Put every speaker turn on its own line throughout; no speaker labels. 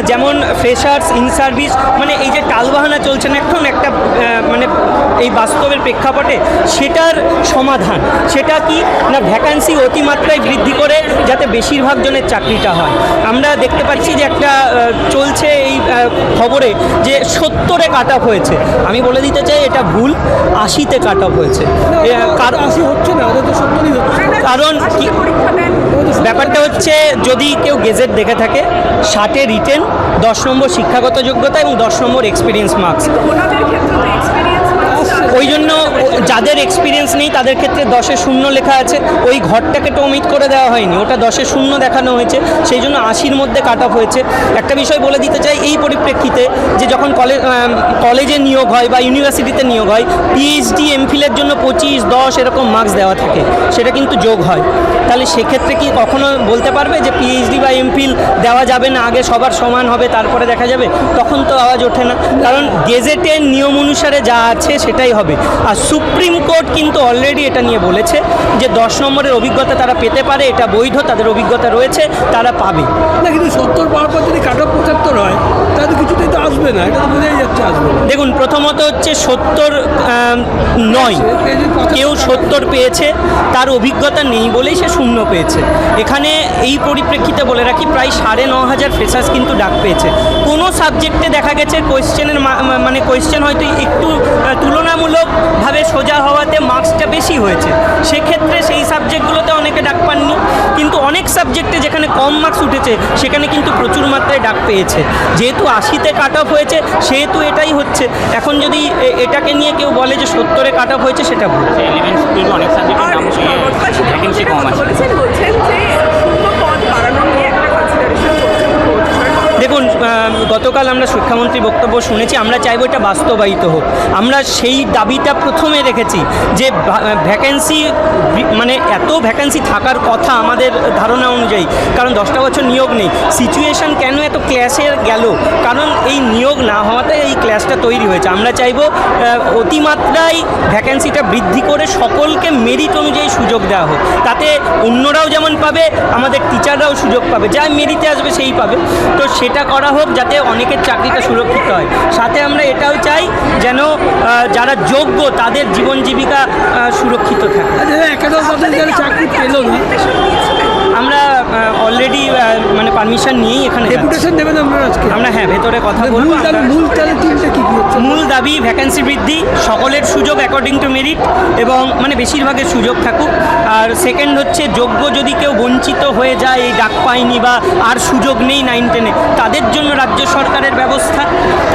যেমন freshers in service মানে এই যে টালবাহানা চলছে না এখন একটা মানে এই বাস্তবের প্রেক্ষাপটে সেটার সমাধান। সেটা কি? না ভ্যাকান্সি অতিমাত্রায় বৃদ্ধি করে যাতে বেশিরভাগ জনের চাকরিটা হয়। আমরা দেখতে পাচ্ছি যে একটা চলছে এই খবরে যে সত্তরে কাট অফ হয়েছে। আমি বলে দিতে চাই এটা ভুল আশিতে কাট অফ হয়েছে কারণ
আশি হচ্ছে না ওদের তো সত্তরই হচ্ছে।
কারণ ব্যাপারটা হচ্ছে যদি কেউ গেজেট দেখে থাকে ষাটে রিটেন দশ নম্বর শিক্ষাগত যোগ্যতা এবং দশ নম্বর এক্সপিরিয়েন্স মার্কস
ওনাদের ক্ষেত্রে তো এক্সপিরিয়েন্স
ওই জন্য যাদের এক্সপিরিয়েন্স নেই, তাদের ক্ষেত্রে দশে শূন্য লেখা আছে। ওই ঘরটাকে তো ওমিট করে দেওয়া হয়নি, ওটা দশে শূন্য দেখানো হয়েছে। সেই জন্য আশির মধ্যে কাট অফ হয়েছে। একটা বিষয় বলে দিতে চাই, এই পরিপ্রেক্ষিতে যে যখন কলেজ কলেজে নিয়োগ হয় বা ইউনিভার্সিটিতে নিয়োগ হয় পিএইচডি এমফিলের জন্য পঁচিশ, দশ এরকম মার্কস দেওয়া থাকে। সেটা কিন্তু যোগ হয়। তাহলে সেক্ষেত্রে কি কখনো বলতে পারবে যে পিএইচডি বা এমফিল দেওয়া যাবে না, আগে সবার সমান হবে, তারপরে দেখা যাবে? তখন তো আওয়াজ ওঠে না। কারণ গেজেটের নিয়ম অনুসারে যা আছে, সেটাই হবে। আর সুপ্রিম কোর্ট কিন্তু অলরেডি এটা নিয়ে বলেছে যে দশ নম্বরের অভিজ্ঞতা তারা পেতে পারে এটা বৈধ তাদের অভিজ্ঞতা রয়েছে তারা পাবে।
না কিন্তু সত্তর পাওয়ার পর যদি কাট অফ পঁচাত্তর হয় তাহলে কিছুতেই তো আসবে না এটা তো বোঝাই যাচ্ছে আসবে
দেখুন প্রথমত হচ্ছে সত্তর নয়। কেউ সত্তর পেয়েছে তার অভিজ্ঞতা নেই বলেই সে শূন্য পেয়েছে। এখানে এই পরিপ্রেক্ষিতে বলে রাখি প্রায় সাড়ে ন হাজার ফ্রেশার্স কিন্তু ডাক পেয়েছে। কোনো সাবজেক্টে দেখা গেছে কোয়েশ্চেনের মানে কোয়েশ্চেন হয়তো একটু হয়েছে। সেক্ষেত্রে সেই সাবজেক্টগুলোতে অনেকে ডাক পাননি কিন্তু অনেক সাবজেক্টে যেখানে কম মার্কস উঠেছে সেখানে কিন্তু প্রচুর মাত্রায় ডাক পেয়েছে। যেহেতু আশিতে কাট অফ হয়েছে সেহেতু এটাই হচ্ছে। এখন যদি এটাকে নিয়ে কেউ বলে যে সত্তরে কাট অফ হয়েছে সেটা ভুল।
অনেক সাবজেক্টের
দেখুন গতকাল আমরা শিক্ষামন্ত্রী বক্তব্য শুনেছি, আমরা চাইব এটা বাস্তবায়িত হোক। আমরা সেই দাবিটা প্রথমে রেখেছি যে ভ্যাকেন্সি মানে এত ভ্যাকেন্সি থাকার কথা আমাদের ধারণা অনুযায়ী, কারণ দশটা বছর নিয়োগ নেই। সিচুয়েশন কেন এত ক্লাসের গেল? কারণ এই নিয়োগ না হওয়াতে এই ক্লাসটা তৈরি হয়েছে। আমরা চাইব অতিমাত্রায় ভ্যাকেন্সিটা বৃদ্ধি করে সকলকে মেরিট অনুযায়ী সুযোগ দেওয়া হোক। তাতে অন্যরাও যেমন পাবে, আমাদের টিচাররাও সুযোগ পাবে। যা মেরিটে আসবে, সেই পাবে। তো সেটা করা হোক যাতে অনেকের চাকরিটা সুরক্ষিত হয়। সাথে আমরা এটাও চাই যেন যারা যোগ্য তাদের জীবন জীবিকা সুরক্ষিত থাকে।
আচ্ছা চাকরি পেল না
আমরা অলরেডি মানে পারমিশন নিয়েই এখানে।
ডেপুটেশন দেবেন আপনারা আজকে?
আমরা হ্যাঁ ভেতরে কথা বলব।
মূল তাহলে
আমরা-
তাহলে কি কি হচ্ছে?
মূল দাবি ভ্যাকেন্সি বৃদ্ধি সকলের সুযোগ অ্যাকর্ডিং টু মেরিট এবং মানে বেশিরভাগের সুযোগ থাকুক। আর সেকেন্ড হচ্ছে যোগ্য যদি কেউ বঞ্চিত হয়ে যায় এই ডাক পায়নি বা আর সুযোগ নেই নাইন টেনে তাদের জন্য রাজ্য সরকারের ব্যবস্থা।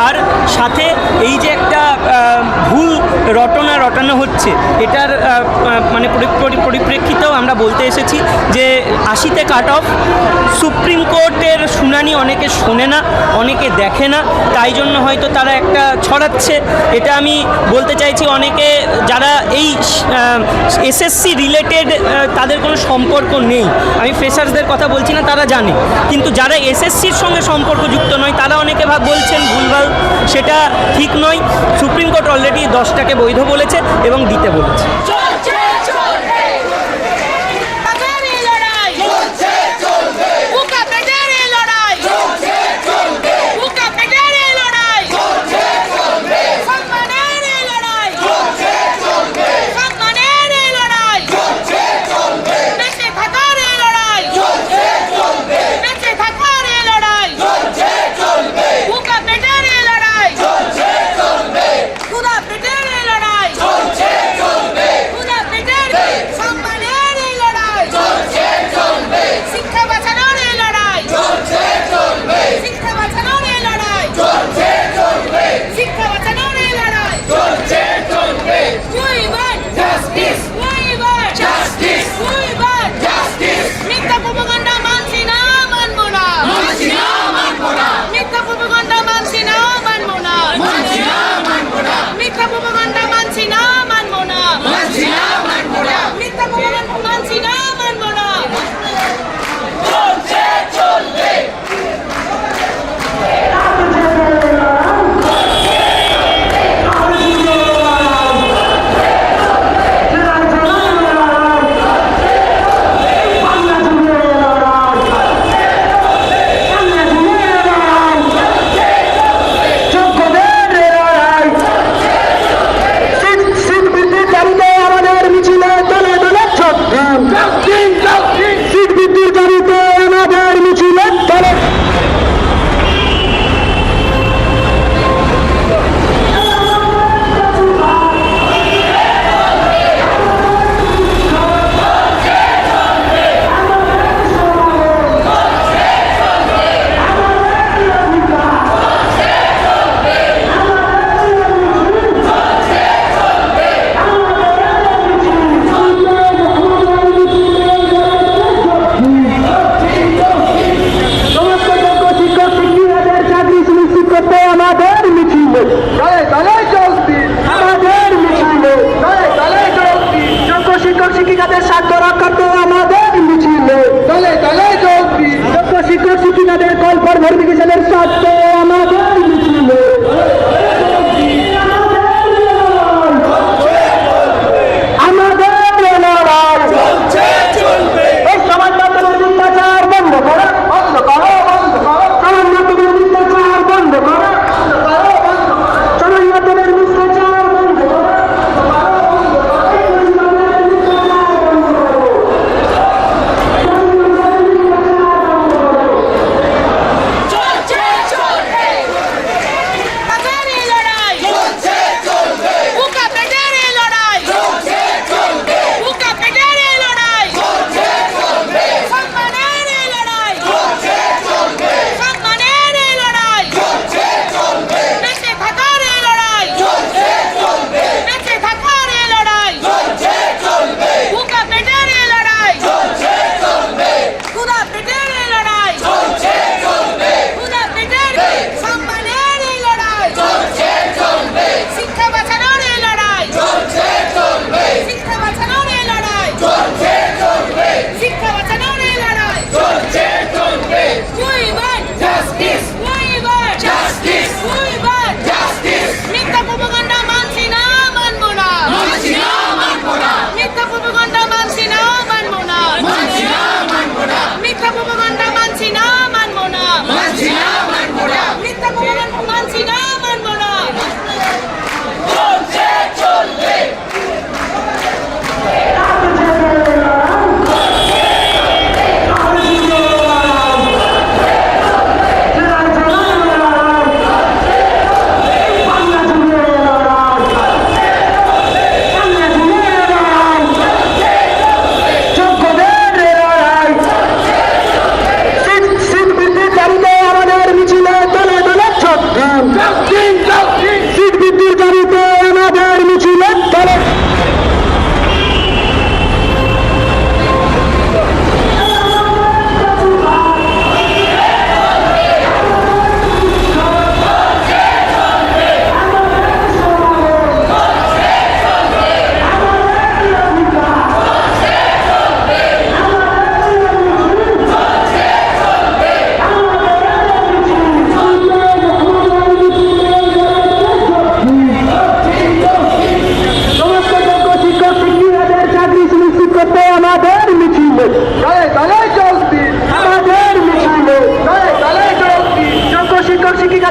আর সাথে এই যে একটা ভুল রটনা রটানো হচ্ছে এটার মানে পরি- পরি- পরিপ্রেক্ষিতেও আমরা বলতে এসেছি যে আশিতে কাট অফ সুপ্রিম কোর্টের শুনানি অনেকে শোনে না, অনেকে দেখে না, তাই জন্য হয়তো তারা একটা ছড়াচ্ছে। এটা আমি বলতে চাইছি অনেকে যারা এই এসএসসি রিলেটেড তাদের কোনো সম্পর্ক নেই। আমি ফ্রেশার্সদের কথা বলছি না, তারা জানে। কিন্তু যারা এসএসসির সঙ্গে সম্পর্কযুক্ত নয়, তারা অনেকে ভাব বলছেন ভুলভাল। সেটা ঠিক নয়। সুপ্রিম কোর্ট অলরেডি দশটাকে বৈধ বলেছে এবং দিতে বলেছে।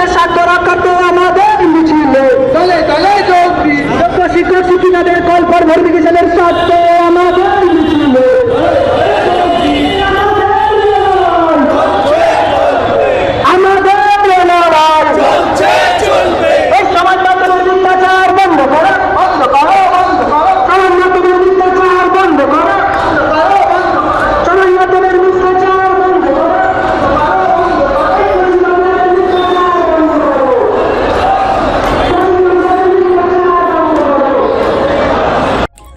de Santo